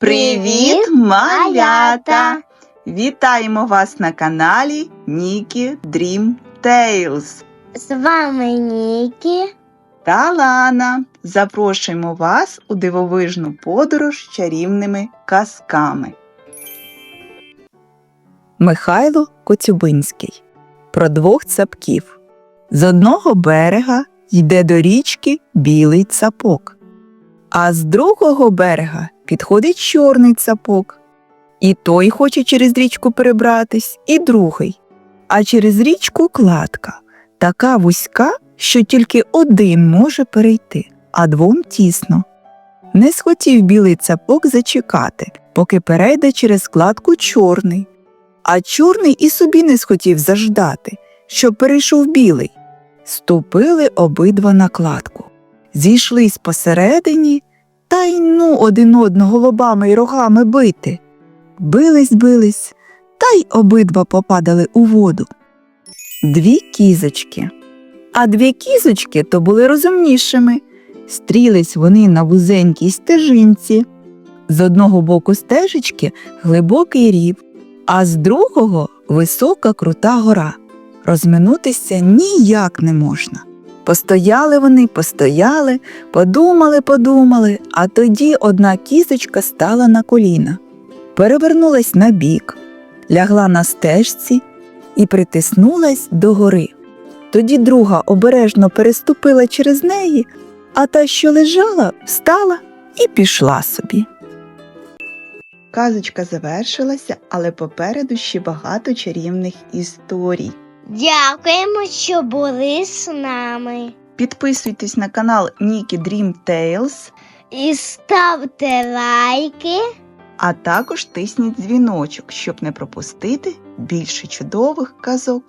Привіт, малята! Вітаємо вас на каналі Нікі Дрім Tales З вами Нікі. та Лана. Запрошуємо вас у дивовижну подорож чарівними казками. Михайло Коцюбинський про двох цапків. З одного берега йде до річки білий цапок, а з другого берега підходить чорний цапок. І той хоче через річку перебратись, і другий. А через річку кладка, така вузька, що тільки один може перейти, а двом тісно. Не схотів білий цапок зачекати, поки перейде через кладку чорний. А чорний і собі не схотів заждати, щоб перейшов білий. Ступили обидва на кладку, зійшлись посередині й ну один одного лобами й рогами бити. Бились, бились, та й обидва попадали у воду. Дві кізочки. А дві кізочки то були розумнішими. Стрілись вони на вузенькій стежинці. З одного боку стежечки глибокий рів, а з другого висока крута гора. Розминутися ніяк не можна. Постояли вони, постояли, подумали, подумали, а тоді одна кізочка стала на коліна, перевернулась на бік, лягла на стежці і притиснулась до гори. Тоді друга обережно переступила через неї, а та, що лежала, встала і пішла собі. Казочка завершилася, але попереду ще багато чарівних історій. Дякуємо, що були з нами. Підписуйтесь на канал Нікі Dream Tales, І ставте лайки. а також тисніть дзвіночок, щоб не пропустити більше чудових казок